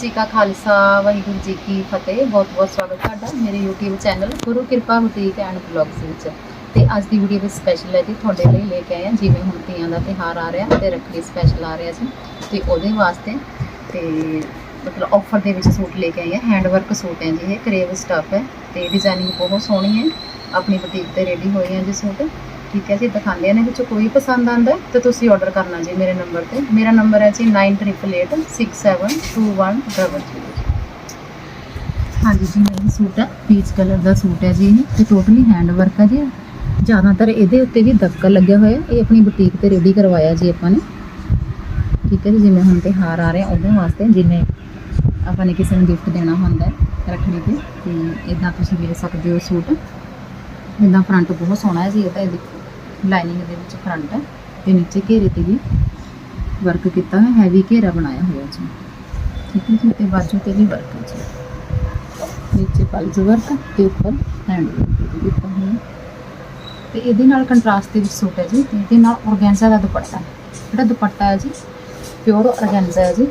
ਜੀ ਕਾ ਖਾਲਸਾ, ਵਾਹਿਗੁਰੂ ਜੀ ਕੀ ਫਤਿਹ। ਬਹੁਤ ਬਹੁਤ ਸਵਾਗਤ ਤੁਹਾਡਾ ਮੇਰੇ YouTube ਚੈਨਲ ਗੁਰੂ ਕਿਰਪਾ ਬੁਟੀਕ ਐਂਡ ਬਲੌਗਸ ਵਿੱਚ। ਤੇ ਅੱਜ ਦੀ ਵੀਡੀਓ ਵਿੱਚ ਸਪੈਸ਼ਲ ਹੈ ਜੀ, ਤੁਹਾਡੇ ਲਈ ਲੈ ਕੇ ਆਏ ਹਾਂ। ਜਿਵੇਂ ਹੁਣ ਤੀਆਂ ਦਾ ਤਿਹਾਰ ਆ ਰਿਹਾ ਤੇ ਰੱਖੜੀ ਸਪੈਸ਼ਲ ਆ ਰਿਹਾ ਜੀ, ਤੇ ਉਹਦੇ ਵਾਸਤੇ ਤੇ ਮਤਲਬ ਆਫਰ ਦੇ ਵਿੱਚ ਸੂਟ ਲੈ ਕੇ ਆਏ ਹਾਂ। ਹੈਂਡ ਵਰਕ ਸੂਟ ਹੈ ਜੀ ਇਹ ਕਰੇਵ ਸਟਫ ਹੈ ਤੇ ਡਿਜ਼ਾਈਨਿੰਗ ਬਹੁਤ ਸੋਹਣੀ ਹੈ। ਆਪਣੀ ਬੁਟੀਕ ਤੇ ਰੈਡੀ ਹੋਏ ਹੈ ਜੀ ਸੂਟ। ਠੀਕ ਹੈ ਜੀ ਦਿਖਾਉਂਦੇ ਨੇ ਵਿੱਚੋਂ ਕੋਈ ਪਸੰਦ ਆਂਦਾ ਤਾਂ ਤੁਸੀਂ ਆਰਡਰ ਕਰਨਾ ਜੀ ਮੇਰੇ ਨੰਬਰ ਤੇ। ਮੇਰਾ ਨੰਬਰ ਹੈ ਜੀ 9888672100 ਹਾਂਜੀ ਜੀ, ਮੇਰਾ ਸੂਟ ਹੈ ਪੀਚ ਕਲਰ ਦਾ ਸੂਟ ਹੈ ਜੀ ਇਹ, ਤੇ ਟੋਟਲੀ ਹੈਂਡ ਵਰਕ ਹੈ ਜੀ ਜ਼ਿਆਦਾਤਰ ਇਹਦੇ ਉੱਤੇ ਵੀ ਦਬਕਾ ਲੱਗਿਆ ਹੋਇਆ ਇਹ ਆਪਣੀ ਬੁਟੀਕ ਤੇ ਰੈਡੀ ਕਰਵਾਇਆ ਜੀ ਆਪਾਂ ਨੇ। ਠੀਕ ਹੈ ਜੀ, ਜਿਵੇਂ ਹੁਣ ਤਿਉਹਾਰ ਆ ਰਿਹਾ, ਉਹਦੇ ਵਾਸਤੇ ਜਿਵੇਂ ਆਪਾਂ ਨੇ ਕਿਸੇ ਨੂੰ ਗਿਫਟ ਦੇਣਾ ਹੁੰਦਾ ਹੈ, ਰੱਖੜੀ ਤੇ ਤੇ ਇਦਾਂ ਤੁਸੀਂ ਵੇਚ ਸਕਦੇ ਹੋ ਸੂਟ। ਇਹਦਾ ਫਰੰਟ ਬਹੁਤ ਸੋਹਣਾ ਹੈ ਜੀ, ਇਹ ਤਾਂ ਇਹ ਲਾਈਨਿੰਗ ਦੇ ਵਿੱਚ ਫਰੰਟ ਹੈ ਤੇ ਨੀਚੇ ਘੇਰੇ ਤੇ ਵੀ ਵਰਕ ਕੀਤਾ ਹੋਇਆ ਹੈਵੀ ਘੇਰਾ ਬਣਾਇਆ ਹੋਇਆ ਜੀ। ਠੀਕ ਹੈ ਜੀ, ਤੇ ਬਾਜੂ ਤੇ ਵੀ ਵਰਕ ਹੈ ਜੀ। ਨੀਚੇ ਪਲਸ ਵਰਕ ਤੇ ਉੱਪਰ ਹੈਂਡ ਵਰਕ ਕੀਤਾ ਹੋਇਆ ਹੈ। ਤੇ ਇਹਦੇ ਨਾਲ ਕੰਟਰਾਸਟ ਦੇ ਵਿੱਚ ਸੂਟ ਹੈ ਜੀ, ਤੇ ਇਹਦੇ ਨਾਲ ਔਰਗੈਂਜ਼ਾ ਦਾ ਦੁਪੱਟਾ ਜਿਹੜਾ ਦੁਪੱਟਾ ਹੈ ਜੀ ਪਿਓਰ ਔਰਗੈਂਜ਼ਾ ਹੈ ਜੀ।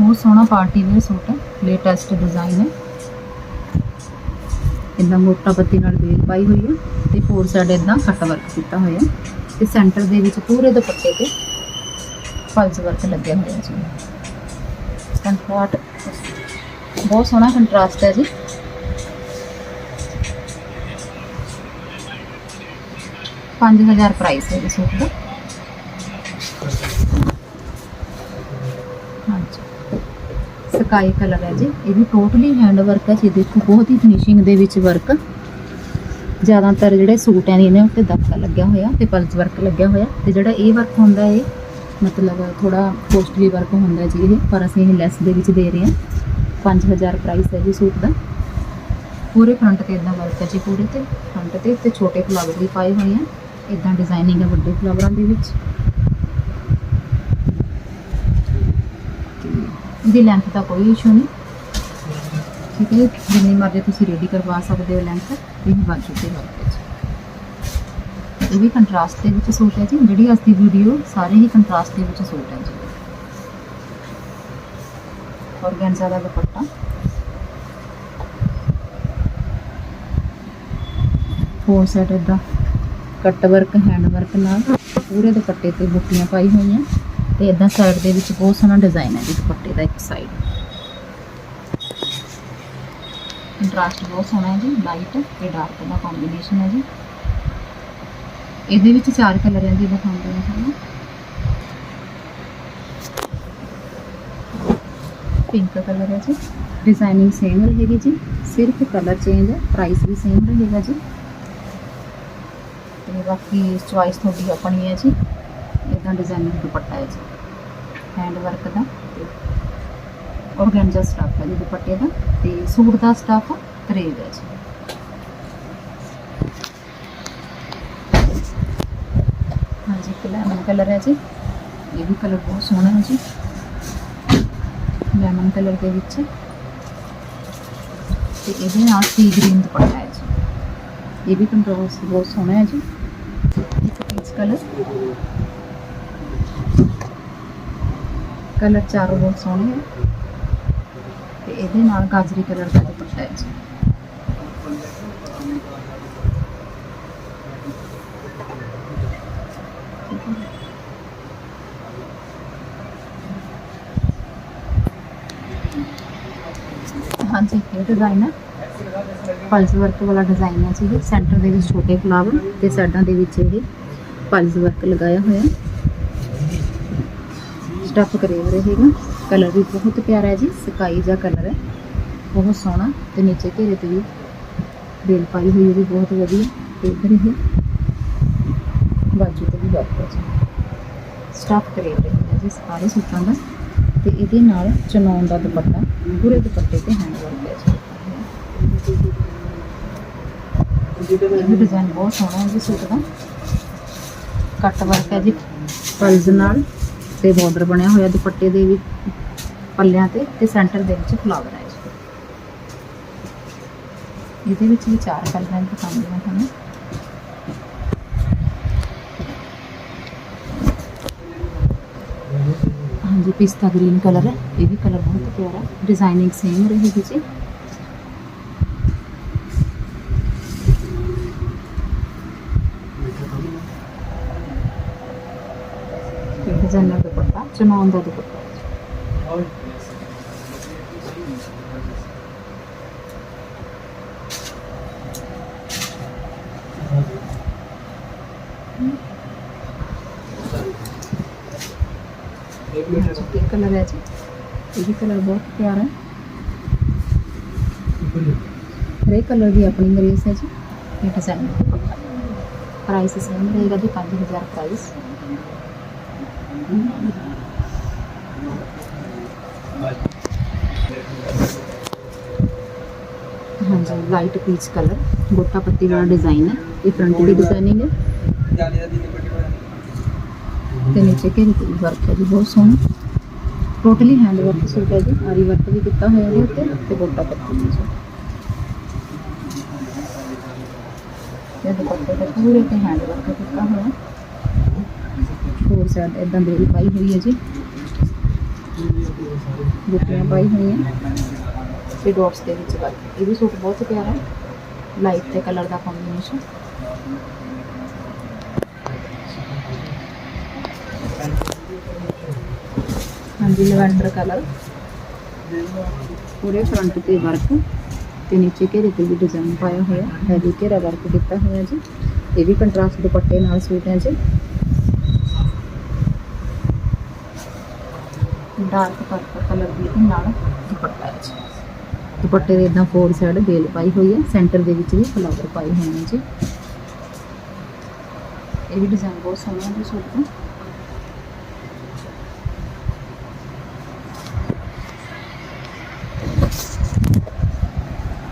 ਬਹੁਤ ਸੋਹਣਾ ਪਾਰਟੀ ਵੇਅਰ ਸੂਟ ਹੈ ਲੇਟੈਸਟ ਡਿਜ਼ਾਈਨ ਹੈ। ਇਦਾਂ ਮੋਟਾ ਬੱਤੀ ਨਾਲ ਬੇਲ ਪਾਈ ਹੋਈ ਹੈ ਤੇ ਫੋਰ ਸਾਈਡ ਇਦਾਂ ਕੱਟ ਵਰਕ ਕੀਤਾ ਹੋਇਆ। ਹੈ ਤੇ ਸੈਂਟਰ ਦੇ ਵਿੱਚ ਪੂਰੇ ਦੁਪੱਟੇ ਤੇ ਫਲਸ ਵਰਕ ਲੱਗਿਆ ਹੋਇਆ ਜੀ। ਕੰਟਰਾਸਟ ਬਹੁਤ ਸੋਹਣਾ ਕੰਟਰਾਸਟ ਹੈ ਜੀ। ਪੰਜ ਹਜ਼ਾਰ ਪ੍ਰਾਈਸ ਹੈ ਇਸ ਸੂਟ ਦਾ। ਸਕਾਈ ਕਲਰ ਹੈ ਜੀ। ਇਹ ਵੀ ਟੋਟਲੀ ਹੈਂਡ ਵਰਕ ਹੈ ਜੀ। ਦੇਖੋ, ਬਹੁਤ ਹੀ ਫਿਨਿਸ਼ਿੰਗ ਦੇ ਵਿੱਚ ਵਰਕ ਜ਼ਿਆਦਾਤਰ ਜਿਹੜੇ ਸੂਟ ਹੈ ਇਹਨਾਂ ਉੱਤੇ ਦਬਕਾ ਲੱਗਿਆ ਹੋਇਆ ਤੇ ਪਲਸ ਵਰਕ ਲੱਗਿਆ ਹੋਇਆ। ਤੇ ਜਿਹੜਾ ਇਹ ਵਰਕ ਹੁੰਦਾ ਇਹ ਮਤਲਬ ਥੋੜਾ ਕੋਸਟਲੀ ਵਰਕ ਹੁੰਦਾ ਜੀ ਇਹ, ਪਰ ਅਸੀਂ ਇਹ ਲੈਸ ਦੇ ਵਿੱਚ ਦੇ ਰਹੇ ਹਾਂ। 5000 ਪ੍ਰਾਈਸ ਹੈ ਜੀ ਸੂਟ ਦਾ। ਪੂਰੇ ਫਰੰਟ ਤੇ ਇਦਾਂ ਵਰਕ ਹੈ ਜੀ ਪੂਰੇ ਤੇ। ਫਰੰਟ ਤੇ ਤੇ ਛੋਟੇ ਫਲਾਵਰ ਵੀ ਪਾਏ ਹੋਏ ਆ। ਇਦਾਂ ਡਿਜ਼ਾਈਨਿੰਗ ਹੈ ਵੱਡੇ ਫਲਾਵਰਾਂ ਦੇ ਵਿੱਚ। ਇਹਦੀ ਲੈਂਥ ਦਾ ਕੋਈ ਇਸ਼ੂ ਨਹੀਂ। ਠੀਕ ਹੈ ਜਿੰਨੀ ਮਰਜ਼ੀ ਤੁਸੀਂ ਰੈਡੀ ਕਰਵਾ ਸਕਦੇ ਹੋ ਲੈਂਥ ਇਹ ਬਾਜੂ ਤੇ ਵਰਕ ਇਹ ਵੀ ਕੰਟਰਾਸਟ ਦੇ ਵਿੱਚ ਸੂਟ ਹੈ ਜੀ। ਜਿਹੜੀ ਅੱਜ ਦੀ ਵੀਡੀਓ ਸਾਰੇ ਹੀ ਕੰਟਰਾਸਟ ਦੇ ਵਿੱਚ ਸੂਟ ਹੈ ਜੀ। ਔਰਗੈਂਜ਼ਾ ਦਾ ਦੁਪੱਟਾ। ਫੋਰ ਸਾਈਡ ਦਾ। ਕੱਟ ਵਰਕ ਹੈਂਡ ਵਰਕ ਨਾਲ ਪੂਰੇ ਦੁਪੱਟੇ ਤੇ ਬੁੱਟੀਆਂ ਪਾਈ ਹੋਈਆਂ। ਤੇ ਇਦਾਂ ਸਾਈਡ ਦੇ ਵਿੱਚ ਬਹੁਤ ਸੋਹਣਾ ਡਿਜ਼ਾਈਨ ਹੈ ਜੀ ਦੁਪੱਟੇ ਦਾ ਇੱਕ ਸਾਈਡ ਕੰਟਰਾਸਟ ਬਹੁਤ ਸੋਹਣਾ ਹੈ ਜੀ ਲਾਈਟ ਤੇ ਡਾਰਕ ਦਾ ਕੰਬੀਨੇਸ਼ਨ ਹੈ ਜੀ। ਇਹਦੇ ਵਿੱਚ ਚਾਰ ਕਲਰ ਹੈ ਦਿਖਾਉਂਦੇ ਹਾਂ ਤੁਹਾਨੂੰ। ਪਿੰਕ ਕਲਰ ਹੈ ਜੀ। ਡਿਜ਼ਾਈਨਿੰਗ ਸੇਮ ਰਹੇਗੀ ਜੀ। ਸਿਰਫ ਕਲਰ ਚੇਂਜ ਹੈ ਪ੍ਰਾਈਸ ਵੀ ਸੇਮ ਰਹੇਗਾ ਜੀ। ਤੇ ਬਾਕੀ ਚੁਆਇਸ ਤੁਹਾਡੀ ਆਪਣੀ ਹੈ ਜੀ। ਇਦਾਂ ਡਿਜ਼ਾਈਨਿੰਗ ਦੁਪੱਟਾ ਹੈ ਜੀ। ਹੈਂਡ ਵਰਕ ਦਾ ਤੇ ਔਰਗੈਂਜਾ ਸਟਾਫ ਹੈ ਜੀ ਦੁਪੱਟੇ ਦਾ ਤੇ ਸੂਟ ਦਾ ਸਟਾਫ ਕਰੇਵ ਹੈ ਜੀ। ਹਾਂਜੀ ਇੱਕ ਲੈਮਨ ਕਲਰ ਹੈ ਜੀ। ਇਹ ਵੀ ਕਲਰ ਬਹੁਤ ਸੋਹਣਾ ਹੈ ਜੀ। ਲੈਮਨ ਕਲਰ ਦੇ ਵਿੱਚ। ਤੇ ਇਹਦੇ ਨਾਲ ਸੀ ਗ੍ਰੀਨ ਦੁਪੱਟਾ ਹੈ ਜੀ। ਇਹ ਵੀ ਕੰਟਰਾਸਟ ਬਹੁਤ ਸੋਹਣਾ ਹੈ ਜੀ। ਇੱਕ ਪੀਚ ਕਲਰ ਕਲਰ ਚਾਰੋਂ ਬਹੁਤ ਸੋਹਣੇ ਹੈ ਤੇ ਇਹਦੇ ਨਾਲ ਗਾਜਰੀ ਕਲਰ ਦਾ ਦੁਪੱਟਾ ਹੈ ਜੀ। ਹਾਂਜੀ, ਇਹ ਡਿਜ਼ਾਈਨ ਹੈ ਪਲਸ ਵਰਕ ਵਾਲਾ ਡਿਜ਼ਾਈਨ ਹੈ ਜੀ ਸੈਂਟਰ ਦੇ ਵਿੱਚ ਛੋਟੇ ਫਲਾਵਰ ਤੇ ਸਾਈਡਾਂ ਦੇ ਵਿੱਚ ਇਹ ਪਲਸ ਵਰਕ ਲਗਾਇਆ ਹੋਇਆ। ਸਟੱਫ ਕਰੇਵ ਰਹੇਗਾ ਕਲਰ ਵੀ ਬਹੁਤ ਪਿਆਰਾ ਹੈ ਜੀ, ਸਕਾਈ ਜਿਹਾ ਕਲਰ ਹੈ। ਬਹੁਤ ਸੋਹਣਾ ਤੇ ਨੀਚੇ ਘੇਰੇ ਤੇ ਵੀ ਬੇਲ ਪਾਈ ਹੋਈ ਹੈ ਵੀ ਬਹੁਤ ਵਧੀਆ ਤੇ ਇਧਰ ਇਹ ਬਾਜੂ ਤੇ ਵੀ ਵਰਕ ਹੈ ਜੀ। ਸਟੱਫ ਕਰੇਵ ਰਹੇਗਾ ਜੀ, ਸਾਰੇ ਸੂਟਾਂ ਦਾ। ਤੇ ਇਹਦੇ ਨਾਲ ਚਨੌਨ ਦਾ ਦੁਪੱਟਾ, ਪੂਰੇ ਦੁਪੱਟੇ ਤੇ ਹੈਂਡ ਵਰਕ ਹੈ ਜੀ। ਇਹ ਡਿਜ਼ਾਈਨ ਬਹੁਤ ਸੋਹਣਾ ਹੈ ਜੀ ਸੂਟ ਦਾ। ਕੱਟ ਵਰਕ ਹੈ ਜੀ। ਪਲਜ਼ ਨਾਲ। ਤੇ ਬਾਰਡਰ ਬਣਿਆ ਹੋਇਆ ਦੁਪੱਟੇ ਦੇ ਵੀ ਪੱਲਿਆਂ ਤੇ ਤੇ ਸੈਂਟਰ ਦੇ ਵਿੱਚ ਫਲਾਵਰ ਹੈ ਇਹਦੇ ਵਿੱਚ ਵੀ ਚਾਰ ਕਲਰਾਂ ਦਿਖਾਉਂਦੀ ਹਾਂ ਤੁਹਾਨੂੰ। ਹਾਂਜੀ, ਪਿਸਤਾ ਗ੍ਰੀਨ ਕਲਰ ਹੈ, ਇਹ ਵੀ ਕਲਰ ਬਹੁਤ ਪਿਆਰਾ ਹੈ। ਡਿਜ਼ਾਈਨਿੰਗ ਸੇਮ ਰਹੇਗੀ ਜੀ। ਤੇ ਡਿਜ਼ਾਈਨਰ ਦੁਪੱਟਾ ਚਨੌਨ ਦਾ ਦੁਪੱਟਾ ਇਹ ਕਲਰ ਹੈ ਜੀ ਇਹ ਵੀ ਕਲਰ ਬਹੁਤ ਪਿਆਰਾ ਹੈ ਹਰੇ ਕਲਰ ਦੀ ਆਪਣੀ ਗ੍ਰੇਸ ਹੈ ਜੀ ਇਹ ਡਿਜ਼ਾਈਨ ਪ੍ਰਾਈਸ ਸੇਮ ਰਹੇਗਾ ਜੀ 5000 ਪ੍ਰਾਈਸ ਹਾਂਜੀ ਲਾਈਟ ਪੀਚ ਕਲਰ ਗੋਟਾ ਪੱਤੀ ਵਾਲਾ ਡਿਜ਼ਾਈਨ ਹੈ ਇਹ ਫਰੰਟ ਦੀ ਡਿਜ਼ਾਈਨਿੰਗ ਹੈ ਤੇ ਨੀਚੇ ਘੇਰੇ ਤੇ ਵਰਕ ਹੈ ਜੀ ਬਹੁਤ ਸੋਹਣਾ ਟੋਟਲੀ ਹੈਂਡ ਵਰਕ ਸੂਟ ਹੈ ਜੀ ਆਰੀ ਵਰਕ ਵੀ ਕੀਤਾ ਹੋਇਆ ਇਹਦੇ ਉੱਤੇ ਤੇ ਗੋਟਾ ਪੱਤੀ ਵੀ ਜੀ ਇਹ ਦੁਪੱਟੇ ਤੇ ਪੂਰੇ ਤੇ ਹੈਂਡ ਵਰਕ ਕੀਤਾ ਹੋਇਆ ਹੋਰ ਸਾਈਡ ਇਦਾਂ ਵੀ ਪਾਈ ਹੋਈ ਹੈ ਜੀ। ਬੁੱਟੀਆਂ ਪਾਈ ਹੋਈਆਂ। ਤੇ ਡਾਟਸ ਦੇ ਵਿੱਚ ਵਰਕ। ਇਹ ਵੀ ਸੂਟ ਬਹੁਤ ਪਿਆਰਾ ਹੈ। ਲਾਈਟ ਤੇ ਕਲਰ ਦਾ ਕੰਬੀਨੇਸ਼ਨ ਹਾਂਜੀ ਲਵੈਂਡਰ ਕਲਰ ਪੂਰੇ ਫਰੰਟ ਤੇ ਵਰਕ ਤੇ ਨੀਚੇ ਘੇਰੇ ਤੇ ਵੀ ਡਿਜ਼ਾਈਨ ਪਾਇਆ ਹੋਇਆ। ਹੈਵੀ ਘੇਰਾ ਵਰਕ ਕੀਤਾ ਹੋਇਆ ਜੀ। ਇਹ ਵੀ ਕੰਟਰਾਸਟ ਦੁਪੱਟੇ ਨਾਲ ਸੂਟ ਹੈ ਜੀ। ਡਾਰਕ ਪਰਪਲ ਕਲਰ ਦੀ ਇਹਦੇ ਨਾਲ ਦੁਪੱਟਾ ਹੈ ਜੀ ਦੁਪੱਟੇ ਦੇ ਇਦਾਂ ਫੋਰ ਸਾਈਡ ਬੇਲ ਪਾਈ ਹੋਈ ਹੈ ਸੈਂਟਰ ਦੇ ਵਿੱਚ ਵੀ ਫਲਾਵਰ ਪਾਏ ਹੋਏ ਨੇ ਜੀ। ਇਹ ਵੀ ਡਿਜ਼ਾਈਨ ਬਹੁਤ ਸੋਹਣਾ ਹੈ ਜੀ ਸੂਟ ਦਾ।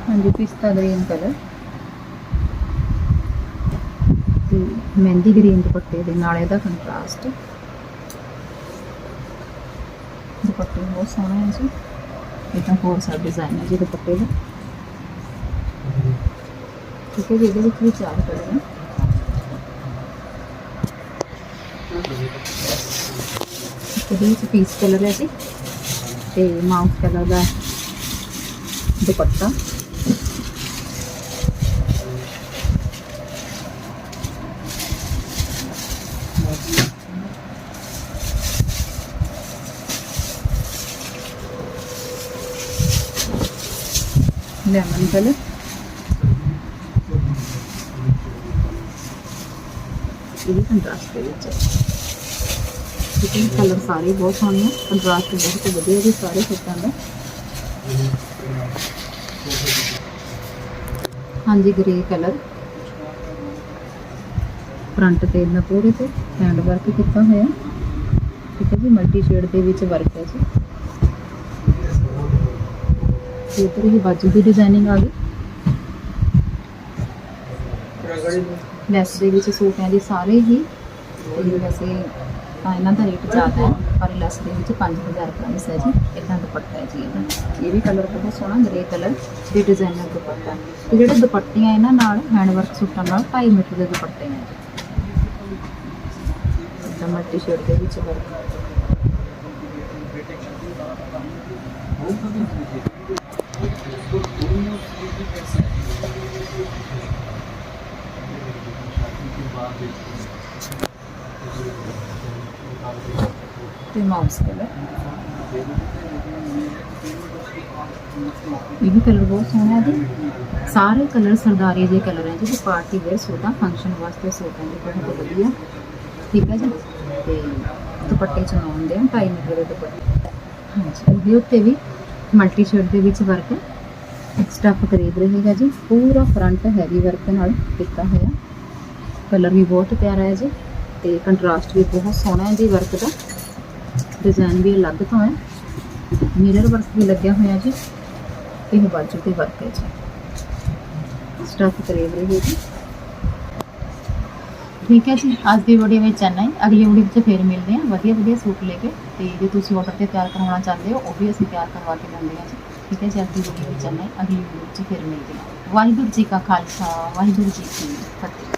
ਹਾਂਜੀ, ਪਿਸਤਾ ਗ੍ਰੀਨ ਕਲਰ ਤੇ ਮਹਿੰਦੀ ਗ੍ਰੀਨ ਦੁਪੱਟੇ ਦੇ ਨਾਲ ਇਹਦਾ ਕੰਟਰਾਸਟ ਦੁਪੱਟੇ ਬਹੁਤ ਸੋਹਣਾ ਹੈ ਜੀ। ਇਹ ਤਾਂ ਹੋਰ ਸਾ ਡਿਜ਼ਾਈਨ ਹੈ ਜੀ ਦੁਪੱਟੇ ਦਾ। ਠੀਕ ਹੈ ਜੀ, ਇਹਦੇ ਵਿੱਚ ਵੀ ਚਾਰ ਕਲਰ ਨੇ। ਇਹਦੇ ਵਿੱਚ ਪੀਸ ਕਲਰ ਹੈ ਜੀ ਤੇ ਮਾਊਸ ਕਲਰ ਦਾ ਦੁਪੱਟਾ। ਲੈਮਨ ਕਲਰ ਇਹ ਵੀ ਕੰਟਰਾਸਟ ਦੇ ਵਿੱਚ। ਹੈ ਕਲਰ ਸਾਰੇ ਬਹੁਤ ਸੋਹਣੇ ਆ। ਕੰਟਰਾਸਟ ਬਹੁਤ ਵਧੀਆ ਜੀ ਸਾਰੇ ਸੂਟਾਂ ਦਾ। ਹਾਂਜੀ ਗ੍ਰੇ ਕਲਰ ਫਰੰਟ ਤੇ ਇਹਨਾਂ ਪੂਰੇ ਤੇ ਹੈਂਡ ਵਰਕ ਕੀਤਾ ਹੋਇਆ। ਠੀਕ ਹੈ ਜੀ ਮਲਟੀ ਸ਼ੇਡ ਦੇ ਵਿੱਚ ਵਰਕ ਹੈ ਜੀ। ਤੇ ਇੱਧਰ ਹੀ ਬਾਜੂ ਦੀ ਡਿਜ਼ਾਈਨਿੰਗ ਆ ਗਈ। ਲੈਸ ਦੇ ਵਿੱਚ ਸੂਟ ਹੈ ਜੀ ਸਾਰੇ ਹੀ, ਤੇ ਵੈਸੇ ਤਾਂ ਇਹਨਾਂ ਦਾ ਰੇਟ ਜ਼ਿਆਦਾ ਹੈ, ਪਰ ਲੈਸ ਦੇ ਵਿੱਚ 5000 ਪ੍ਰਾਈਸ ਹੈ ਜੀ, ਇਦਾਂ ਦੁਪੱਟਾ ਹੈ ਜੀ ਇਹਦਾ। ਇਹ ਵੀ ਕਲਰ ਬਹੁਤ ਸੋਹਣਾ ਗ੍ਰੇ ਕਲਰ ਦੇ ਡਿਜ਼ਾਈਨਰ ਦੁਪੱਟਾ। ਤੇ ਜਿਹੜੇ ਦੁਪੱਟੇ ਆ ਇਹਨਾਂ ਨਾਲ ਹੈਂਡਵਰਕ ਸੂਟਾਂ ਨਾਲ 2.5 ਮੀਟਰ ਦੇ ਦੁਪੱਟੇ ਨੇ ਇਦਾਂ ਮੱਟੀ ਸ਼ਰਟ ਦੇ ਵਿੱਚ ਵਰਕ ਤੇ ਮਾਊਸ ਕਲਰ ਇਹ ਵੀ ਕਲਰ ਬਹੁਤ ਸੋਹਣਾ ਹੈ ਸਾਰੇ ਕਲਰ ਸਰਦਾਰੀ ਦੇ ਕਲਰ ਹੈ ਜੀ ਪਾਰਟੀ ਵੇਅਰ ਸੂਟ ਫੰਕਸ਼ਨ ਵਾਸਤੇ ਸੂਟ ਜੀ ਬਹੁਤ ਵਧੀਆ। ਠੀਕ ਹੈ ਜੀ? ਤੇ ਦੁਪੱਟੇ ਚ ਆ 2.5 ਮੀਟਰ ਦੇ ਦੁਪੱਟੇ। ਹਾਂਜੀ ਇਹਦੇ ਉੱਤੇ ਵੀ ਮਲਟੀ ਸ਼ਰਟ ਦੇ ਵਿੱਚ ਵਰਕ ਹੈ। ਸਟੱਫ ਕਰੀਬ ਰਹੇਗਾ ਜੀ। ਪੂਰਾ ਫਰੰਟ ਹੈਵੀ ਵਰਕ ਨਾਲ ਕੀਤਾ ਹੋਇਆ। ਕਲਰ ਵੀ ਬਹੁਤ ਪਿਆਰਾ ਹੈ ਜੀ। ਤੇ ਕੰਟਰਾਸਟ ਵੀ ਬਹੁਤ ਸੋਹਣਾ ਹੈ ਜੀ ਵਰਕ ਦਾ। ਡਿਜ਼ਾਈਨ ਵੀ ਅਲੱਗ ਤੋਂ ਹੈ। ਮਿਰਰ ਵਰਕ ਵੀ ਲੱਗਿਆ ਹੋਇਆ ਜੀ। ਇਹ ਬਾਜੂ ਤੇ ਵਰਕ ਹੈ ਜੀ। ਸਟੱਫ ਕਰੇਵ ਰਹੀ ਜੀ ਠੀਕ ਹੈ ਜੀ। ਅੱਜ ਦੀ ਵੀਡੀਓ ਵਿੱਚ ਇੰਨਾ ਹੀ। ਅਗਲੀ ਵੀਡੀਓ ਵਿੱਚ ਫੇਰ ਮਿਲਦੇ ਹਾਂ। ਵਧੀਆ ਵਧੀਆ ਸੂਟ ਲੈ ਕੇ। ਤੇ ਜੇ ਤੁਸੀਂ ਆਰਡਰ ਤੇ ਤਿਆਰ ਕਰਵਾਉਣਾ ਚਾਹੁੰਦੇ ਹੋ, ਉਹ ਵੀ ਅਸੀਂ ਤਿਆਰ ਕਰਵਾ ਕੇ ਦਿੰਦੇ ਹਾਂ ਜੀ। ਠੀਕ ਹੈ ਜੀ ਅੱਜ ਦੀ ਵੀਡੀਓ ਵਿੱਚ ਇੰਨਾ ਹੀ ਅਗਲੀ ਵੀਡੀਓ ਵਿੱਚ ਫਿਰ ਮਿਲਦੇ ਹਾਂ। ਵਾਹਿਗੁਰੂ ਜੀ ਕਾ ਖਾਲਸਾ, ਵਾਹਿਗੁਰੂ ਜੀ ਕੀ ਫਤਿਹ।